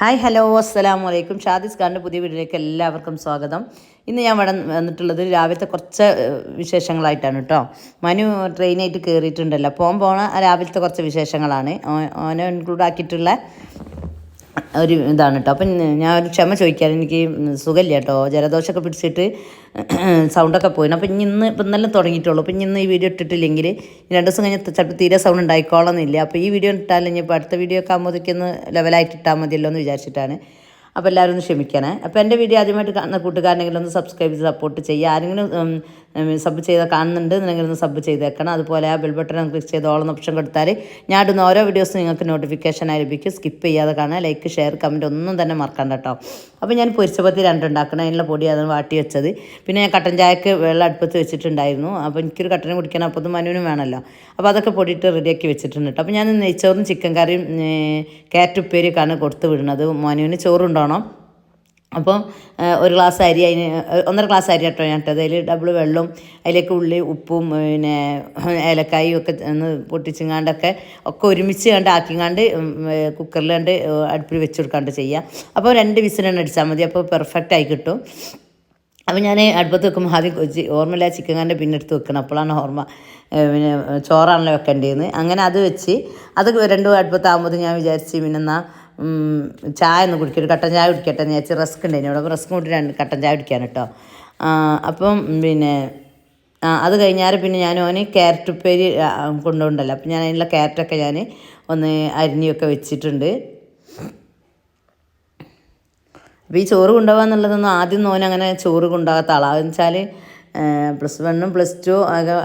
Hi hello അസ്സലാമു വലൈക്കും ഷാദിസ് ഖാന്റെ പുതിയ വീഡിയോയിലേക്ക് എല്ലാവർക്കും സ്വാഗതം. ഇന്ന് ഞാൻ ഇവിടെ വന്നിട്ടുള്ളത് രാവിലത്തെ കുറച്ച് വിശേഷങ്ങളായിട്ടാണ് കേട്ടോ മനു ട്രെയിനായിട്ട് കയറിയിട്ടുണ്ടല്ലോ പോകാൻ പോണ രാവിലത്തെ കുറച്ച് വിശേഷങ്ങളാണ്. ഓനെ ഇൻക്ലൂഡ് ആക്കിയിട്ടുള്ള ഒരു ഇതാണ് കേട്ടോ. അപ്പം ഞാൻ ഒരു ക്ഷമ ചോദിക്കാൻ എനിക്ക് സുഖമില്ല കേട്ടോ. ജലദോഷമൊക്കെ പിടിച്ചിട്ട് സൗണ്ടൊക്കെ പോയിന് അപ്പം ഇനി ഇന്ന് ഇപ്പം ഇന്നലെ തുടങ്ങിയിട്ടുള്ളൂ. അപ്പം ഇനി ഇന്ന് ഈ വീഡിയോ ഇട്ടിട്ടില്ലെങ്കിൽ രണ്ട് ദിവസം കഴിഞ്ഞ് ചിലപ്പോൾ തീരെ സൗണ്ട് ഉണ്ടായിക്കോളന്നില്ല അപ്പോൾ ഈ വീഡിയോ ഇട്ടാലും ഇനി ഇപ്പോൾ അടുത്ത വീഡിയോ ഒക്കെ ആകുമ്പോഴത്തേക്കൊന്ന് ലെവലായിട്ട് ഇട്ടാൽ മതിയല്ലോ എന്ന് വിചാരിച്ചിട്ടാണ്. അപ്പോൾ എല്ലാവരും ഒന്ന് ക്ഷമിക്കണേ. അപ്പോൾ എന്റെ വീഡിയോ ആദ്യമായിട്ട് കാണുന്ന കൂട്ടുകാരനെങ്കിലും ഒന്ന് സബ്സ്ക്രൈബ് ചെയ്ത് സപ്പോർട്ട് ചെയ്യുക. ആരെങ്കിലും സബ് ചെയ്ത് കാണുന്നുണ്ട് എന്നെങ്കിലും ഒന്ന് സബ് ചെയ്തേക്കണം. അതുപോലെ ആ ബെൽ ബട്ടൺ ക്ലിക്ക് ചെയ്ത് ഓളം ഓപ്ഷൻ കൊടുത്താൽ ഞാൻ ഇടുന്ന ഓരോ വീഡിയോസ് നിങ്ങൾക്ക് നോട്ടിഫിക്കേഷൻ ലഭിക്കും. സ്കിപ്പ് ചെയ്യാതെ കാണാം ലൈക്ക് ഷെയർ കമന്റ് ഒന്നും തന്നെ മറക്കണ്ട കേട്ടോ അപ്പോൾ ഞാൻ പൊരിച്ചപ്പത്തി രണ്ടുണ്ടാക്കണം. അതിനുള്ള പൊടി അതാണ് വാട്ടി വെച്ചത്. പിന്നെ ഞാൻ കട്ടൻ ചായക്ക് വെള്ളം അടുപ്പത്ത് വെച്ചിട്ടുണ്ടായിരുന്നു. അപ്പോൾ എനിക്കൊരു കട്ടനും കുടിക്കണം. അപ്പോൾ അത് മനുവിനും വേണമല്ലോ അപ്പോൾ അതൊക്കെ പൊടിയിട്ട് റെഡിയാക്കി വെച്ചിട്ടുണ്ട് കേട്ടോ അപ്പോൾ ഞാൻ നെയ്ച്ചോറും ചിക്കൻ കറിയും കാറ്റുപ്പേരിയൊക്കെയാണ് കൊടുത്ത് വിടുന്നത്. മനുവിന് ചോറുണ്ടോണം അപ്പം ഒരു ഗ്ലാസ് അരി അതിന് ഒന്നര ഗ്ലാസ് അരി കേട്ടോ ഞാൻ ഇട്ടത്. അതിൽ ഡബിൾ വെള്ളവും അതിലേക്ക് ഉള്ളി ഉപ്പും പിന്നെ ഏലക്കായും ഒക്കെ ഒന്ന് പൊട്ടിച്ചിങ്ങാണ്ടൊക്കെ ഒക്കെ ഒരുമിച്ച് കണ്ട് ആക്കിങ്ങാണ്ട് കുക്കറിൽ കണ്ട് അടുപ്പിൽ വെച്ച് കൊടുക്കാണ്ട് ചെയ്യുക അപ്പോൾ രണ്ട് വിസിലാണ് അടിച്ചാൽ മതി. അപ്പോൾ പെർഫെക്റ്റ് ആയി കിട്ടും. അപ്പോൾ ഞാൻ അടുപ്പത്ത് വെക്കുമ്പോൾ ആദ്യം ഓർമ്മയില്ല ചിക്കൻ കറിന്റെ പിന്നെ എടുത്ത് വെക്കണം. അപ്പോഴാണ് ഓർമ്മ പിന്നെ ചോറാണല്ലോ വെക്കേണ്ടതെന്ന് അങ്ങനെ അത് വെച്ച് അത് രണ്ടും അടുപ്പത്താകുമ്പോൾ ഞാൻ വിചാരിച്ച് പിന്നെ എന്നാ ഉം, ചായ ഒന്ന് കുടിക്കും ഒരു കട്ടൻ ചായ കുടിക്കട്ടെ എന്ന് വിചാരിച്ച് റസ്ക് ഉണ്ടായിരുന്നു. ഇവിടെ റസ്ക് കൊണ്ട് രണ്ട് കട്ടൻ ചായ കുടിക്കാൻ കേട്ടോ. അപ്പം പിന്നെ അത് കഴിഞ്ഞാൽ പിന്നെ ഞാൻ ഓന് ക്യാരറ്റ് ഉപ്പേരി കൊണ്ടുപോകണ്ടല്ലോ. അപ്പം ഞാൻ അതിനുള്ള ക്യാരറ്റൊക്കെ ഞാൻ ഒന്ന് അരിഞ്ഞൊക്കെ വെച്ചിട്ടുണ്ട്. അപ്പോൾ ഈ ചോറ് കൊണ്ടുപോകാന്നുള്ളതൊന്നും ആദ്യം നോൻ അങ്ങനെ ചോറ് കൊണ്ടുപോകാത്ത ആളാണ് എന്ന് വെച്ചാൽ പ്ലസ് വണ്ണും പ്ലസ് ടു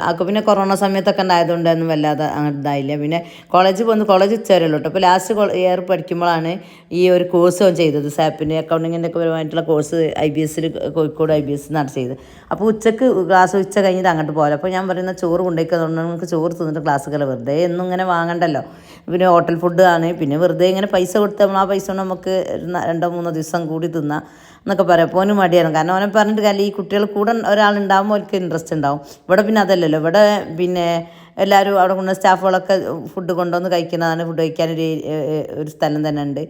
ഒക്കെ പിന്നെ കൊറോണ സമയത്തൊക്കെ ഉണ്ടായതുകൊണ്ടൊന്നും വല്ലാതെ ഇതായില്ല. പിന്നെ കോളേജ് പോകുന്നു കോളേജ് ഉച്ചവരെയുള്ളൂ കേട്ടോ അപ്പോൾ ലാസ്റ്റ് ഇയർ പഠിക്കുമ്പോഴാണ് ഈ ഒരു കോഴ്സ് ചെയ്തത്. സാപ്പിന്റെ അക്കൗണ്ടിങ്ങിന്റെ ഒക്കെ പരമായിട്ടുള്ള കോഴ്സ് ഐ ബി എസ്സിൽ കോഴിക്കോട് ഐ ബി എസ് എന്നാണ് ചെയ്തത്. അപ്പോൾ ഉച്ചയ്ക്ക് ക്ലാസ് ഉച്ച കഴിഞ്ഞിട്ട് അങ്ങോട്ട് പോകാം അപ്പോൾ ഞാൻ പറയുന്ന ചോറ് കൊണ്ടുപോയിക്കുന്നതുകൊണ്ട് നമുക്ക് ചോറ് തിന്നിട്ട് ക്ലാസ്സുകൾ വെറുതെ? എന്നും ഇങ്ങനെ വാങ്ങണ്ടല്ലോ. പിന്നെ ഹോട്ടൽ ഫുഡ് ആണ്. പിന്നെ വെറുതെ ഇങ്ങനെ പൈസ കൊടുത്ത് നമ്മൾ ആ പൈസ കൊണ്ട് നമുക്ക് രണ്ടോ മൂന്നോ ദിവസം കൂടി തിന്നാം എന്നൊക്കെ പറയാം. അപ്പോൾ ഓന് മടിയാണ്. കാരണം അവനെ പറഞ്ഞിട്ട് കാര്യം ഈ കുട്ടികൾ കൂടെ ഒരാളുണ്ടാകുമ്പോൾ അവർക്ക് ഇൻട്രസ്റ്റ് ഉണ്ടാവും. ഇവിടെ പിന്നെ അതല്ലല്ലോ. ഇവിടെ പിന്നെ എല്ലാവരും അവിടെ കൊണ്ട് സ്റ്റാഫുകളൊക്കെ ഫുഡ് കൊണ്ടുവന്ന് കഴിക്കുന്നതാണ്. ഫുഡ് കഴിക്കാനൊരു ഒരു സ്ഥലം തന്നെ ഉണ്ട്.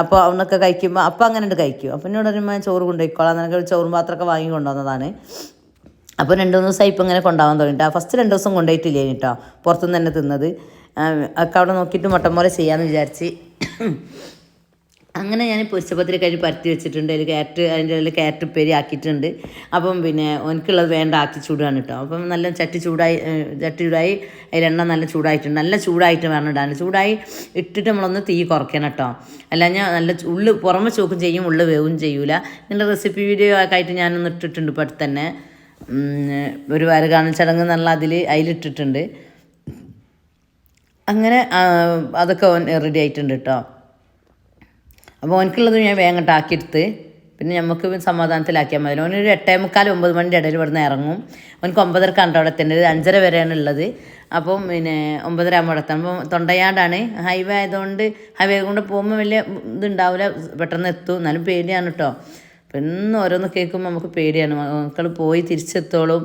അപ്പോൾ അവനൊക്കെ കഴിക്കുമ്പോൾ അപ്പം അങ്ങനെ ഉണ്ട് കഴിക്കും. അപ്പം എന്നോട് പറയുമ്പോൾ ചോറ് കൊണ്ടുപോയിക്കോളാം. എന്നൊക്കെ ചോറും പാത്രമൊക്കെ വാങ്ങി കൊണ്ടുവന്നതാണ്. അപ്പോൾ രണ്ട് മൂന്ന് ദിവസമായി ഇപ്പം ഇങ്ങനെ കൊണ്ടുപോകാൻ തുടങ്ങിയിട്ട്. ഫസ്റ്റ് രണ്ട് ദിവസം കൊണ്ടുപോയിട്ടില്ല കേട്ടോ പുറത്തുനിന്ന് തന്നെ തിന്നത്. ഒക്കെ അവിടെ നോക്കിയിട്ട് മുട്ടൻ പോലെ ചെയ്യാമെന്ന് വിചാരിച്ച്. അങ്ങനെ ഞാൻ പൊരിച്ചപ്പത്തിരി കഴിഞ്ഞ് പരത്തി വെച്ചിട്ടുണ്ട്. അതിൽ ക്യാരറ്റ് അതിന്റെ ഇടയിൽ ക്യാരറ്റ് ഉപ്പേരി ആക്കിയിട്ടുണ്ട്. അപ്പം പിന്നെ എനിക്കുള്ളത് വേണ്ട ആക്കി ചൂടാണ് കേട്ടോ അപ്പം നല്ല ചട്ടി ചൂടായി ചട്ടി ചൂടായി അതിലെണ്ണ നല്ല ചൂടായിട്ടുണ്ട്. നല്ല ചൂടായിട്ട് വേണം ഇടാൻ. ചൂടായി ഇട്ടിട്ട് നമ്മളൊന്ന് തീ കുറയ്ക്കണം കേട്ടോ അല്ല ഞാൻ നല്ല ഉള്ളു പുറമെ ചോക്കും ചെയ്യും ഉള്ളു വേവും ചെയ്യൂല. നിങ്ങളുടെ റെസിപ്പി വീഡിയോ ഒക്കെ ആയിട്ട് ഞാനൊന്ന് ഇട്ടിട്ടുണ്ട് ഇപ്പം അടുത്ത് തന്നെ ഉം, ഒരു വരകാണൽ ചടങ്ങ് എന്നുള്ള അതിൽ അതിലിട്ടിട്ടുണ്ട് അങ്ങനെ അതൊക്കെ അതൊക്കെ റെഡി ആയിട്ടുണ്ട് കേട്ടോ അപ്പോൾ ഓനക്കുള്ളത് ഞാൻ വേഗം ആക്കിയെടുത്ത് പിന്നെ നമുക്ക് സമാധാനത്തിലാക്കിയാൽ മതി. ഓനൊരു എട്ടേ മുക്കാൽ ഒമ്പത് മണിന്റെ ഇടയിൽ ഇവിടുന്ന് ഇറങ്ങും. ഓനക്ക് ഒമ്പതരക്കാണ് അവിടെ എത്തേണ്ടത്? അഞ്ചര വരെയാണ് ഉള്ളത്. അപ്പം പിന്നെ ഒമ്പതര ആകുമ്പോൾ എത്താം അപ്പം തൊണ്ടയാടാണ്. ഹൈവേ ആയതുകൊണ്ട് ഹൈവേ കൊണ്ട് പോകുമ്പോൾ വലിയ ഇതുണ്ടാവില്ല പെട്ടെന്ന് എത്തും. എന്നാലും പേടിയാണ് കേട്ടോ അപ്പം ഇന്ന് ഓരോന്ന് കേൾക്കുമ്പോൾ നമുക്ക് പേടിയാണ്. മക്കൾ പോയി തിരിച്ചെത്തോളും.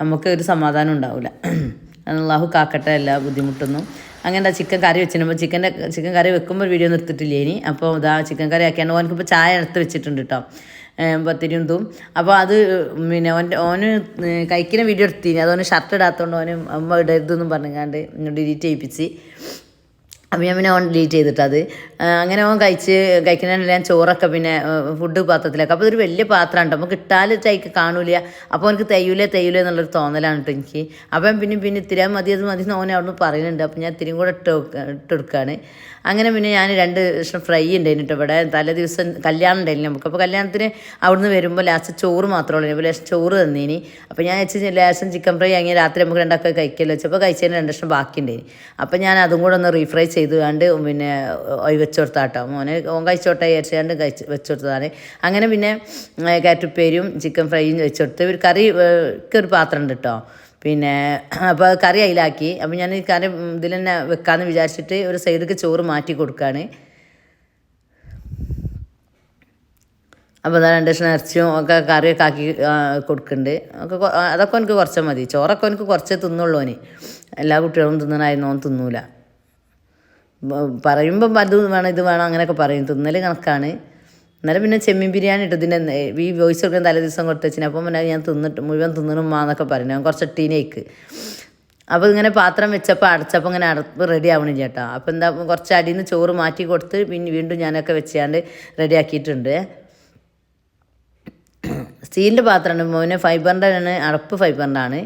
നമുക്ക് ഒരു സമാധാനം ഉണ്ടാവില്ല അള്ളാഹു കാക്കട്ടെ എല്ലാ ബുദ്ധിമുട്ടൊന്നും. അങ്ങനെ ചിക്കൻ കറി വെച്ചിട്ടുമ്പോൾ ചിക്കന്റെ ചിക്കൻ കറി വെക്കുമ്പോൾ വീഡിയോ നിർത്തിയിട്ടില്ല ഇനി? അപ്പോൾ ഇതാ ചിക്കൻ കറി ആക്കിയാണ് ഓനക്കിപ്പോൾ ചായ എടുത്ത് വെച്ചിട്ടുണ്ട് കേട്ടോ പത്തിരിയും തൂം അപ്പോൾ അത് പിന്നെ ഓന്റെ ഓന് കഴിക്കുന്ന വീഡിയോ എടുത്തിന്. അതോന് ഷർട്ട് ഇടാത്തതുകൊണ്ട് ഓന് അമ്മ ഇടരുതെന്നും പറഞ്ഞാണ്ട് ഡിലീറ്റ് ചെയ്യിപ്പിച്ച്. അപ്പം ഞാൻ പിന്നെ ഓൺ ഡിലീറ്റ് ചെയ്തിട്ടത് അങ്ങനെ ഓൻ കഴിച്ച് കഴിക്കുന്നതിന് ഞാൻ ചോറൊക്കെ പിന്നെ ഫുഡ് പാത്രത്തിലൊക്കെ. അപ്പോൾ ഇതൊരു വലിയ പാത്രമാണ് കേട്ടോ നമുക്ക് ഇട്ടാൽ ചൈക്ക് കാണൂല. അപ്പോൾ എനിക്ക് തെയ്യൂലേ തെയ്യൂലേ എന്നുള്ളൊരു തോന്നലാണ് കേട്ടോ എനിക്ക്. അപ്പം പിന്നെ പിന്നെ ഇത്തിരി മതി അത് മതി എന്ന് ഓനെ അവിടെ പറയുന്നുണ്ട്. അപ്പം ഞാൻ ഇത്തിരിയും കൂടെ ഇട്ട് ഇട്ടെടുക്കുകയാണ് അങ്ങനെ പിന്നെ ഞാൻ രണ്ട് ദിവസം ഫ്രൈ ഉണ്ടായിരുന്നു കേട്ടോ ഇവിടെ. തലേ ദിവസം കല്യാണം ഉണ്ടായിരുന്നു നമുക്ക്. അപ്പോൾ കല്യാണത്തിന് അവിടുന്ന് വരുമ്പോൾ ലാസ്റ്റ് ചോറ് മാത്രമേ ഉള്ളൂ. അപ്പോൾ ലേശം ചോറ് തന്നീനി. അപ്പോൾ ഞാൻ വെച്ച് ലേശം ചിക്കൻ ഫ്രൈ അങ്ങനെ രാത്രി നമുക്ക് രണ്ടൊക്കെ കഴിക്കല്ലോ. വെച്ചപ്പോൾ കഴിച്ചതിന് രണ്ട് ദിവസം ബാക്കി ഉണ്ടായിരുന്നു അപ്പം ഞാൻ അതും കൂടെ ഒന്ന് റീഫ്രൈ കണ്ട് പിന്നെ ഒയ് വെച്ചുകൊടുത്താട്ടോ മോനെ ഓൻ കഴിച്ചോട്ടെ വിചാരിച്ചാണ്ട് കഴിച്ച് വെച്ചുകൊടുത്തതാണ് അങ്ങനെ പിന്നെ കാറ്റുപ്പേരും ചിക്കൻ ഫ്രൈയും വെച്ചുകൊടുത്ത് ഒരു കറി ഒരു പാത്രം ഉണ്ട് കേട്ടോ പിന്നെ അപ്പോൾ കറി അതിലാക്കി അപ്പം ഞാൻ ഈ കറി ഇതിൽ തന്നെ വെക്കാമെന്ന് വിചാരിച്ചിട്ട് ഒരു സൈഡിലേക്ക് ചോറ് മാറ്റി കൊടുക്കുകയാണ് അപ്പോൾ രണ്ട് ദിവസം ഇറച്ചിയും ഒക്കെ കറിയൊക്കെ ആക്കി കൊടുക്കുന്നുണ്ട് ഒക്കെ അതൊക്കെ എനിക്ക് കുറച്ച് മതി. ചോറൊക്കെ എനിക്ക് കുറച്ചേ തിന്നുള്ളൂ എല്ലാ കുട്ടികളും തിന്നണായിരുന്നു ഓൻ തിന്നൂല. പറയുമ്പം അത് വേണം ഇത് വേണം അങ്ങനെയൊക്കെ പറയും. തിന്നൽ കണക്കാണ്. ഇന്നലെ പിന്നെ ചെമ്മീൻ ബിരിയാണി ഇട്ടു. ഇതിന്റെ ഈ വോയിസ് കൊടുക്കാൻ തലേ ദിവസം കൊടുത്ത് വെച്ചിന്. അപ്പം പിന്നെ ഞാൻ തിന്നിട്ട് മുഴുവൻ തിന്നണം എന്നൊക്കെ പറഞ്ഞു. ഞാൻ കുറച്ച് ടീനേക്ക് അപ്പോൾ ഇങ്ങനെ പാത്രം വെച്ചപ്പോൾ അടച്ചപ്പോൾ ഇങ്ങനെ അടപ്പ് റെഡി ആവണില്ല കേട്ടോ. അപ്പോൾ എന്താ കുറച്ച് അടിയിൽ നിന്ന് ചോറ് മാറ്റി കൊടുത്ത് പിന്നെ വീണ്ടും ഞാനൊക്കെ വെച്ചാണ്ട് റെഡി ആക്കിയിട്ടുണ്ട്. സ്റ്റീലിന്റെ പാത്രമാണ്. മോനെ ഫൈബറിന്റെ ആണ് അടപ്പ് ഫൈബറിന്റെ ആണ്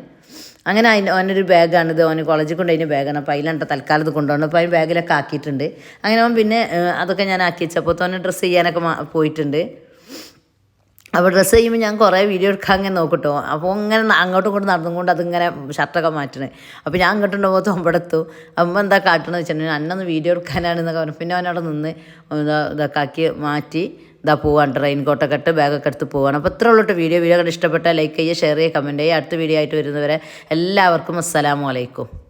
അങ്ങനെ അതിന് ഓനൊരു ബാഗാണ് ഇത്. ഓന് കോളേജിൽ കൊണ്ട് അതിന്റെ ബാഗാണ്. അപ്പോൾ അതിലാണ് തൽക്കാലത്ത് കൊണ്ടുപോകണം അപ്പോൾ അതിന് ബാഗിലൊക്കെ ആക്കിയിട്ടുണ്ട്. അങ്ങനെ അവൻ പിന്നെ അതൊക്കെ ഞാൻ ആക്കി വെച്ചപ്പോൾ തോന്നെ ഡ്രസ്സ് ചെയ്യാനൊക്കെ പോയിട്ടുണ്ട്. അപ്പോൾ ഡ്രസ്സ് ചെയ്യുമ്പോൾ ഞാൻ കുറേ വീഡിയോ എടുക്കാൻ അങ്ങനെ നോക്കട്ടോ. അപ്പോൾ ഇങ്ങനെ അങ്ങോട്ടും ഇങ്ങോട്ടും നടന്നുകൊണ്ട് അതിങ്ങനെ ഷർട്ടൊക്കെ മാറ്റണേ. അപ്പോൾ ഞാൻ അങ്ങോട്ടുണ്ടാകുമ്പോൾ തൊമ്പടത്തു. അമ്മ എന്താ കാട്ടണമെന്ന് വെച്ചിട്ടുണ്ടെങ്കിൽ അന്നൊന്ന് വീഡിയോ എടുക്കാനാണെന്നൊക്കെ പറഞ്ഞു. പിന്നെ അവനവിടെ നിന്ന് ഇതാ ഇതൊക്കെ ആക്കി മാറ്റി ഇതാ പോവാണ് ട്രെയിൻ കോട്ടൊക്കെ ഇട്ട് ബാഗൊക്കെ എടുത്ത് പോവാണ്. അപ്പോൾ ഇത്ര ഉള്ളിട്ട് വീഡിയോ വീഡിയോ കണ്ട് ഇഷ്ടപ്പെട്ടാൽ ലൈക്ക് ചെയ്യുക ഷെയർ ചെയ്യുക കമന്റ് ചെയ്യുക. അടുത്ത വീഡിയോ ആയിട്ട് വരുന്നവരെ എല്ലാവർക്കും അസ്സലാമു അലൈക്കും.